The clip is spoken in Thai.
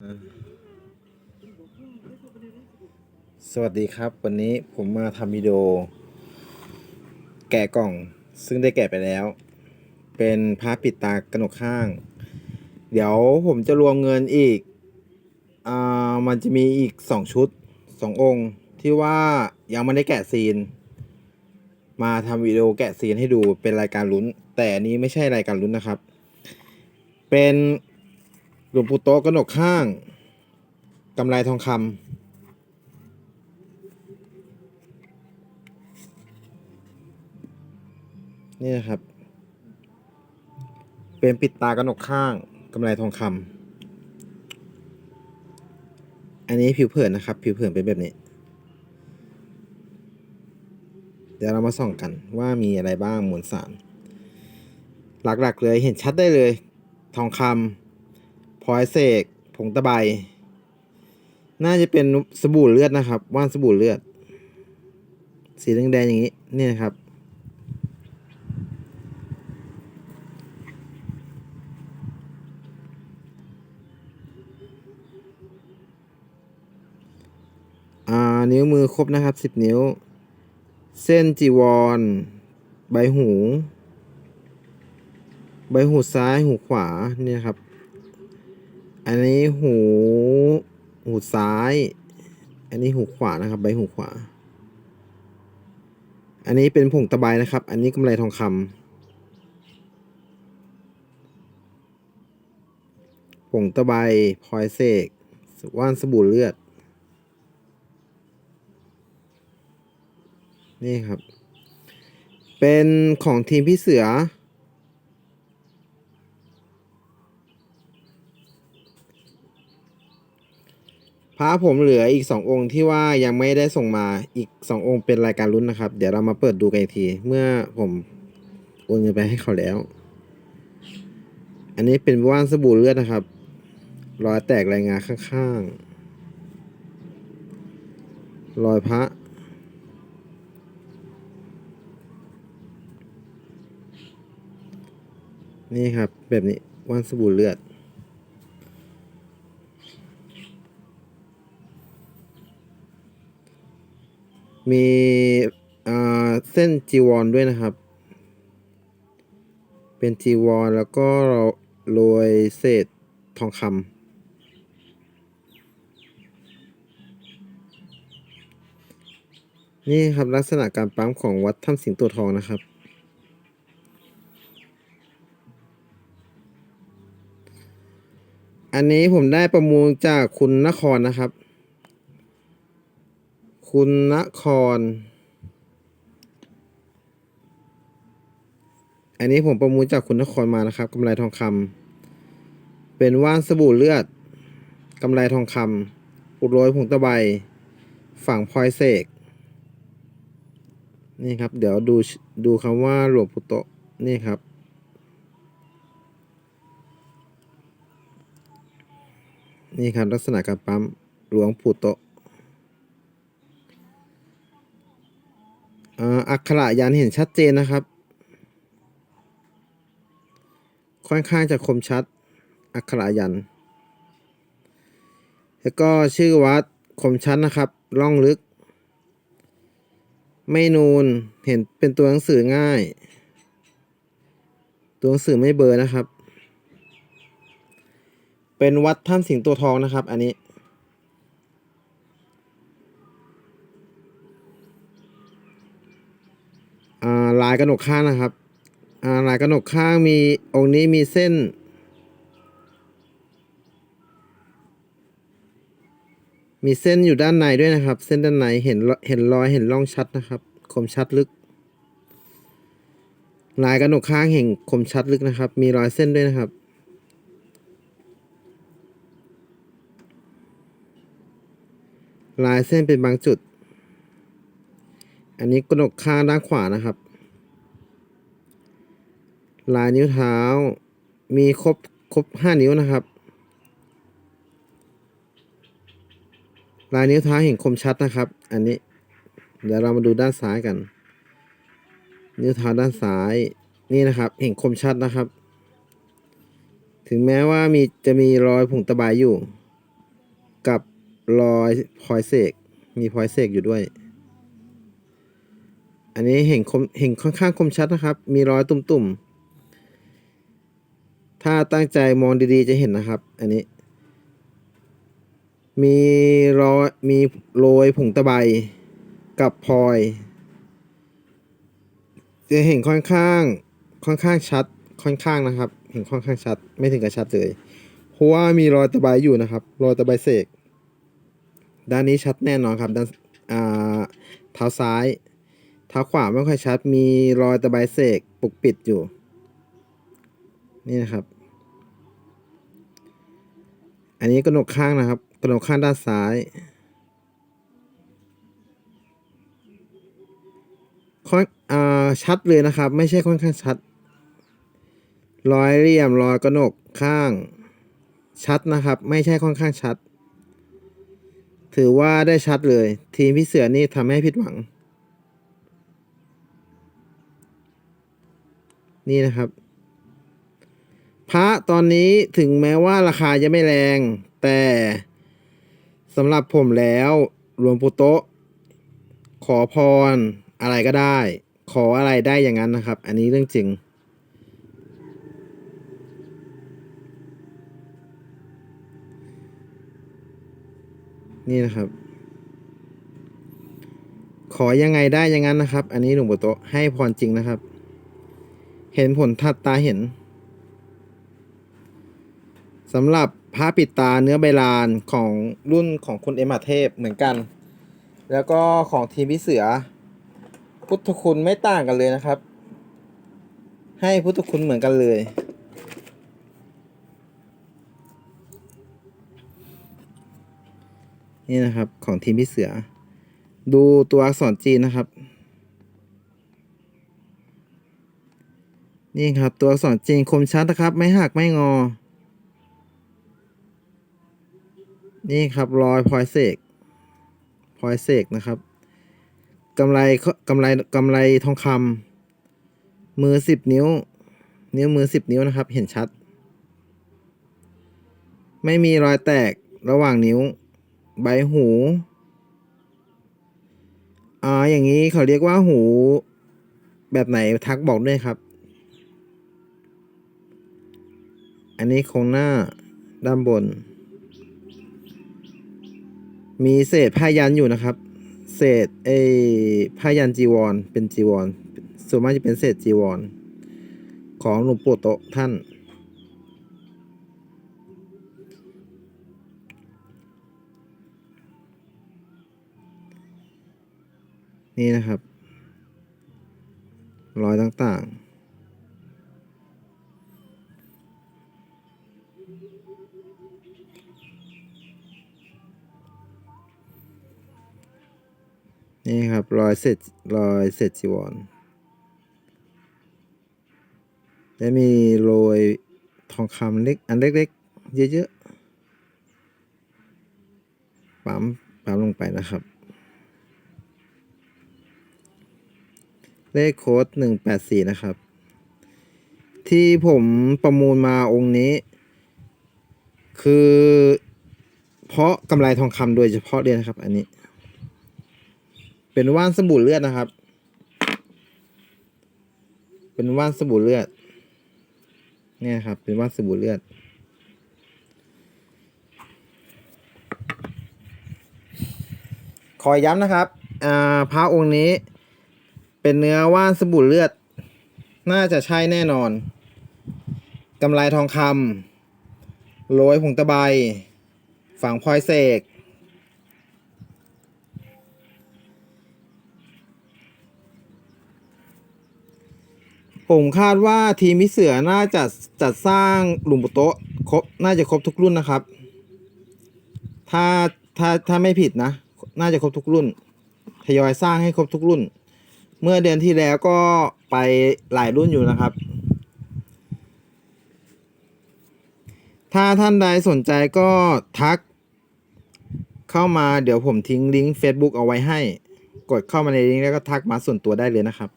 สวัสดีครับ วันนี้ผมมาทำวิดีโอ แกะกล่องซึ่งได้แกะไปแล้ว เป็นพระปิดตากระหนกข้าง เดี๋ยวผมจะรวมเงินอีกอ่ามันจะมีอีกสองชุดสององค์ ที่ว่ายังไม่ได้แกะซีน มาทำวิดีโอแกะซีนให้ดูเป็นรายการลุ้น แต่อันนี้ไม่ใช่รายการลุ้นนะครับ เป็น หลวงปู่โตกระหนกข้างกำไรทองคำนี่นะครับ เป็นปิดตากระหนกข้างกำไรทองคำอันนี้ผิวเผินนะครับ ผิวเผินเป็นแบบนี้ เดี๋ยวเรามาส่องกันว่ามีอะไรบ้างมวลสาร หลักๆเลยเห็นชัดได้เลย ทองคำ พลอยเสกผงตะไบ น่าจะเป็นสบู่เลือดนะครับ ว่านสบู่เลือด สีแดงๆอย่างนี้ นี่นะครับ อ่า นิ้วมือครบนะครับสิบนิ้ว เส้นจีวร ใบหู ใบหูซ้ายหูขวา นี่นะครับ อันนี้หู หูซ้าย อันนี้หูขวานะครับ ใบหูขวา อันนี้เป็นผงตะไบนะครับ อันนี้กำไรทองคำผงตะไบพลอยเสกว่านสบู่เลือด นี่ครับ เป็นของทีมพี่เสือ พระผมเหลืออีกสององค์ที่ว่ายังไม่ได้ส่งมาอีกสององค์เป็นรายการลุ้นนะครับ เดี๋ยวเรามาเปิดดูกันอีกที เมื่อผมโอนเงินไปให้เขาแล้ว อันนี้เป็นว่านสบู่เลือดนะครับรอยแตกรายงานข้างๆรอยพระนี่ครับแบบนี้ว่านสบู่เลือด มีอ่าเส้นจีวรด้วยนะครับ เป็นจีวรแล้วก็โรยเศษทองคำนี่ครับลักษณะการปั๊มของวัดถ้ำสิงโตทองนะครับ อันนี้ผมได้ประมูลจากคุณนครนะครับ คุณนคร อันนี้ผมประมูลจากคุณนครมานะครับกำไรทองคำเป็นว่านสบู่เลือดกำไรทองคำอุดโรยผงตะไบฝั่งพลอยเสกนี่ครับ เดี๋ยวดูดูคำว่าหลวงพุโตนี่ครับ นี่ครับลักษณะการปั๊มหลวงปู่โตะ อ่าอักขระยันเห็นชัดเจนนะครับ ค่อนข้างจะคมชัด อักขระยัน แล้วก็ชื่อวัดคมชัดนะครับล่องลึก ไม่นูนเห็นเป็นตัวหนังสือง่าย ตัวหนังสือไม่เบลอร์นะครับ เป็นวัดถ้ำสิงโตทองนะครับ อันนี้ ลายกระหนกข้างนะครับอ่าลายกระหนกข้างมีองค์นี้มีเส้น มีเส้นอยู่ด้านในด้วยนะครับ เส้นด้านในเห็นเห็นรอยเห็นร่องชัดนะครับ คมชัดลึก ลายกระหนกข้างเห็นคมชัดลึกนะครับ มีรอยเส้นด้วยนะครับลายเส้นเป็นบางจุด อันนี้กระหนกข้างด้านขวานะครับ ลายนิ้วเท้า มีครบครบห้านิ้วนะครับ ลายนิ้วเท้าเห็นคมชัดนะครับ อันนี้ เดี๋ยวเรามาดูด้านซ้ายกัน นิ้วเท้าด้านซ้ายนี่นะครับ เห็นคมชัดนะครับ ถึงแม้ว่ามีจะมีรอยผงตะไบอยู่ กับรอยพลอยเสกมีพลอยเสกอยู่ด้วย อันนี้เห็นคมเห็นค่อนข้างคมชัดนะครับ มีรอยตุ่มๆ ถ้าตั้งใจมองดีๆจะเห็นนะครับ อันนี้ มีรอยมีโรยผงตะไบกับพลอย จะเห็นค่อนข้างค่อนข้างชัดค่อนข้างนะครับ เห็นค่อนข้างชัด ไม่ถึงกับชัดเลยเพราะว่ามีรอยตะไบอยู่นะครับ รอยตะไบเสกด้านนี้ชัดแน่นอนครับด้านอ่าเท้าซ้าย เท้าขวาไม่ค่อยชัด มีรอยตะไบเสกปกปิดอยู่ นี่นะครับ อันนี้กระหนกข้างนะครับกระหนกข้างด้านซ้าย ค่อนอ่าชัดเลยนะครับ ไม่ใช่ค่อนข้างชัด รอยเหลี่ยมรอยกระหนกข้าง ชัดนะครับ ไม่ใช่ค่อนข้างชัด ถือว่าได้ชัดเลย ทีมพี่เสือนี่ทำให้ผิดหวัง นี่นะครับ พระตอนนี้ถึงแม้ว่าราคาจะไม่แรง แต่สำหรับผมแล้วหลวงปู่โตะขอพรอะไรก็ได้ ขออะไรได้อย่างนั้นนะครับ อันนี้เรื่องจริง นี่นะครับ ขอยังไงได้อย่างนั้นนะครับ อันนี้หลวงปู่โตะให้พรจริงนะครับ เห็นผลทัดตาเห็น สำหรับผ้าปิดตาเนื้อใบลานของรุ่นของคุณเอ็มอาเทพเหมือนกัน แล้วก็ของทีมพี่เสือ พุทธคุณไม่ต่างกันเลยนะครับ ให้พุทธคุณเหมือนกันเลย นี่นะครับของทีมพี่เสือ ดูตัวอักษรจีนนะครับ นี่ครับตัวอักษรจีนคมชัดนะครับ ไม่หักไม่งอ นี่ครับรอยพลอยเสกพลอยเสกนะครับกำไรกำไรกำไรทองคำมือสิบนิ้ว นิ้วมือสิบนิ้วนะครับ เห็นชัด ไม่มีรอยแตกระหว่างนิ้ว ใบหูอ่าอย่างนี้เขาเรียกว่าหู แบบไหนทักบอกด้วยครับ อันนี้โครงหน้าด้านบน มีเศษผ้ายันอยู่นะครับ เศษเอผ้ายันจีวร เป็นจีวร ส่วนมากจะเป็นเศษจีวร ของหลวงปู่โตท่าน นี่นะครับ รอยต่างๆ รอยเศษรอยเศษจีวร และมีโรยทองคำเล็กอันเล็กๆ เยอะๆปั๊มปั๊มลงไปนะครับ เลขโค้ดหนึ่งแปดสี่นะครับ ที่ผมประมูลมาองค์นี้ คือเพราะกำไรทองคำโดยเฉพาะเลยนะครับอันนี้ เป็นว่านสบู่เลือดนะครับ เป็นว่านสบู่เลือด เนี่ยครับ เป็นว่านสบู่เลือด ขอย้ำนะครับ อ่า พระองค์นี้ เป็นเนื้อว่านสบู่เลือด น่าจะใช่แน่นอนกำไรทองคำโรยผงตะไบ ฝังพลอยเสก ผมคาดว่าทีมพิเสือน่าจะจัดสร้างหลุมโต๊ะครบน่าจะครบทุกรุ่นนะครับ ถ้าถ้าถ้าไม่ผิดนะ น่าจะครบทุกรุ่นทยอยสร้างให้ครบทุกรุ่น เมื่อเดือนที่แล้วก็ไปหลายรุ่นอยู่นะครับ ถ้าท่านใดสนใจก็ทัก เข้ามาเดี๋ยวผมทิ้งลิงก์ Facebook เอาไว้ให้ กดเข้ามาในลิงก์แล้วก็ทักมาส่วนตัวได้เลยนะครับ